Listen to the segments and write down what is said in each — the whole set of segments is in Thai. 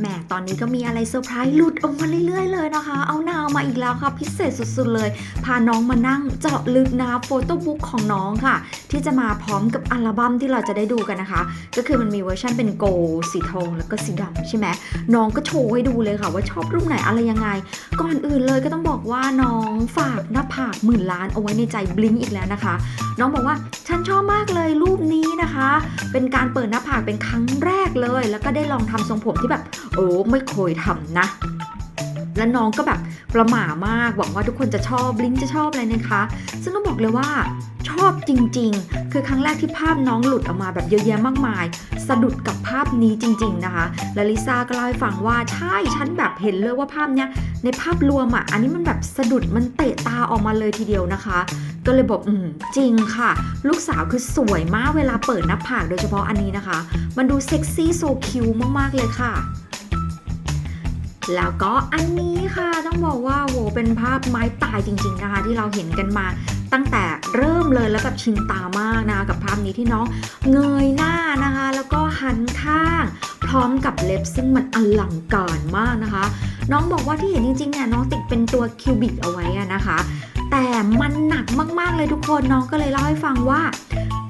แม่ตอนนี้ก็มีอะไรเซอร์ไพรส์หลุดออกมาเรื่อยๆเลยนะคะ เอานาวมาอีกแล้วค่ะ พิเศษสุดๆเลย พาน้องมานั่งเจาะลึกนะคะโฟโต้บุ๊กของน้องค่ะ ที่จะมาพร้อมกับอัลบั้มที่เราจะได้ดูกันนะคะ ก็คือมันมีเวอร์ชันเป็นโกลด์สีทองแล้วก็สีดำใช่ไหมน้องก็โชว์ให้ดูเลยค่ะ ว่าชอบรูปไหนอะไรยังไง ก่อนอื่นเลยก็ต้องบอกว่าน้องฝากหน้าผากหมื่นล้านเอาไว้ในใจบลิงอีกแล้วนะคะน้องบอกว่าฉันชอบมากเลยรูปนี้นะคะ เป็นการเปิดหน้าผากเป็นครั้งแรกเลย แล้วก็ได้ลองทำทรงผมที่แบบ โอ้ไม่เคยทำนะ และน้องก็แบบประหม่ามากหวังว่าทุกคนจะชอบลิงจะชอบอะไรนะคะ ซึ่งต้องบอกเลยว่าชอบจริงๆ คือครั้งแรกที่ภาพน้องหลุดออกมาแบบเยอะแยะมากมาย สะดุดกับภาพนี้จริง ๆนะคะ และลิซ่าก็เล่าให้ฟังว่าใช่ฉันแบบเห็นเลยว่าภาพเนี้ย ในภาพรวมอะอันนี้มันแบบสะดุดมันเตะตาออกมาเลยทีเดียวนะคะ ก็เลยบอกอืมจริงค่ะ ลูกสาวคือสวยมากเวลาเปิดหน้าผากโดยเฉพาะอันนี้นะคะ มันดูเซ็กซี่โซคิวมากๆเลยค่ะแล้วก็อันนี้ค่ะต้องบอกว่าโหเป็นภาพไม้ตายจริง ๆนะคะ ที่เราเห็นกันมาตั้งแต่เริ่มเลยแล้วแบบชินตามากนะคะกับภาพนี้ที่น้องเงยหน้านะคะ แล้วก็หันข้าง ร้อมกับเล็บซึ่งมันอลังการมากนะคะ น้องบอกว่าที่เห็นจริงๆเนี่ยน้องติดเป็นตัวคิวบิกเอาไว้นะคะ แต่มันหนักมากๆเลยทุกคนน้องก็เลยเล่าให้ฟังว่า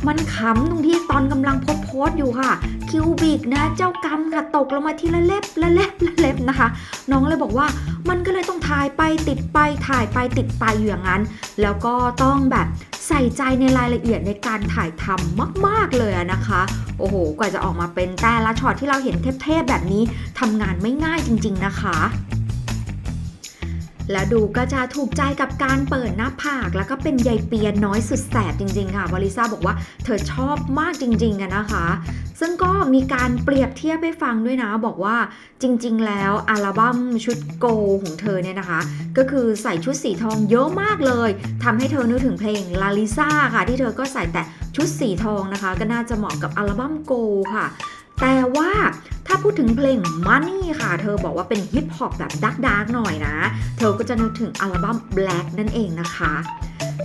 มันขำตรงที่ตอนกำลังโพสต์โพสอยู่ค่ะ คิวบิกนะเจ้ากรรมค่ะตกลงมาทีละเล็บละเล็บละเล็บนะคะ น้องเลยบอกว่ามันก็เลยต้องถ่ายไปติดไปถ่ายไปติดไปอยู่อย่างนั้น แล้วก็ต้องแบบ ใส่ใจในรายละเอียดในการถ่ายทำมาก ๆ เลยนะคะ โอ้โห กว่าจะออกมาเป็นแต่ละช็อตที่เราเห็นเทพๆแบบนี้ทำงานไม่ง่ายจริง ๆ นะคะ แล้วดูก็จะถูกใจกับการเปิดหน้าผากแล้วก็เป็นใยเปียน้อยสุดแสบจริงๆค่ะวลิซ่าบอกว่าเธอชอบมากจริงๆอะนะคะ ซึ่งก็มีการเปรียบเทียบให้ฟังด้วยนะ บอกว่าจริงๆ แล้วอัลบั้มชุดโกของเธอเนี่ยนะคะ ก็คือใส่ชุดสีทองเยอะมากเลยทำให้เธอนึกถึงเพลงลาลิซ่าค่ะ ที่เธอก็ใส่แต่ชุดสีทองนะคะ ก็น่าจะเหมาะกับอัลบั้มโกค่ะ แต่ว่าถ้าพูดถึงเพลง Money ค่ะ เธอบอกว่าเป็นฮิปฮอปแบบดักดาร์กหน่อยนะ เธอก็จะนึกถึงอัลบั้ม Black นั่นเองนะคะ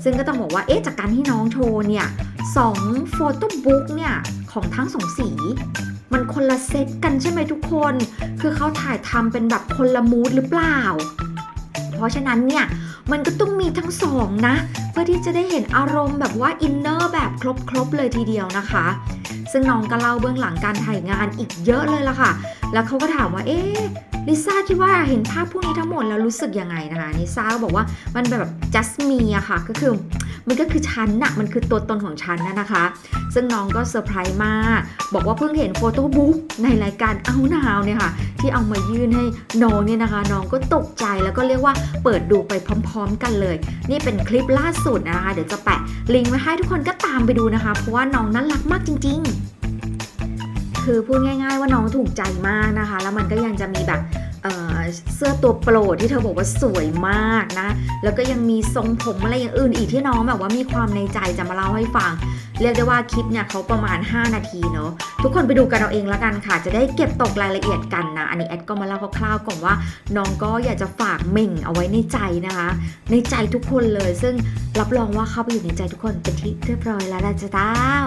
ซึ่งก็ต้องบอกว่า เอ๊ะ จากการที่น้องโชว์เนี่ยสองโฟโต้บุ๊กเนี่ย ของทั้งสองสี มันคนละเซตกันใช่ไหมทุกคน คือเขาถ่ายทำเป็นแบบคนละมูดหรือเปล่า เพราะฉะนั้นเนี่ย มันก็ต้องมีทั้งสองนะ เพื่อที่จะได้เห็นอารมณ์แบบว่าอินเนอร์แบบครบๆเลยทีเดียวนะคะ ซึ่งน้องก็เล่าเบื้องหลังการถ่ายงานอีกเยอะเลยล่ะค่ะ แล้วเขาก็ถามว่า เอ๊ะลิซ่าคิดว่าเห็นภาพพวกนี้ทั้งหมดแล้วรู้สึกยังไงนะคะลิซ่าก็บอกว่ามันแบบ just me อะค่ะ ก็คือมันก็คือฉันน่ะ มันคือตัวตนของฉันนะนะคะ ซึ่งน้องก็เซอร์ไพรส์มาก บอกว่าเพิ่งเห็นโฟโต้บุ๊กในรายการเอานาวเนี่ยค่ะ ที่เอามายื่นให้น้องเนี่ยนะคะ น้องก็ตกใจแล้วก็เรียกว่าเปิดดูไปพร้อม ๆ กันเลย นี่เป็นคลิปล่าสุดนะคะ เดี๋ยวจะแปะลิงก์ไว้ให้ทุกคนก็ตามไปดูนะคะ เพราะว่าน้องน่ารักมากจริง ๆ คือพูดง่าย ๆ ว่าน้องถูกใจมากนะคะ แล้วมันก็ยังจะมีแบบ เสื้อตัวโปรดที่เธอบอกว่าสวยมากนะ แล้วก็ยังมีทรงผมอะไรอย่างอื่นอีกที่น้องแบบว่ามีความในใจจะมาเล่าให้ฟัง เรียกได้ว่าคลิปเนี่ยเขาประมาณ 5 นาทีเนาะทุกคนไปดูกันเอาเองละกันค่ะ จะได้เก็บตกรายละเอียดกันนะ อันนี้แอดก็มาเล่าคร่าวๆก่อนว่า น้องก็อยากจะฝากเม่งเอาไว้ในใจนะคะ ในใจทุกคนเลย ซึ่งรับรองว่าเข้าไปอยู่ในใจทุกคนเป็นที่เรียบร้อยแล้วละจ้าเต้า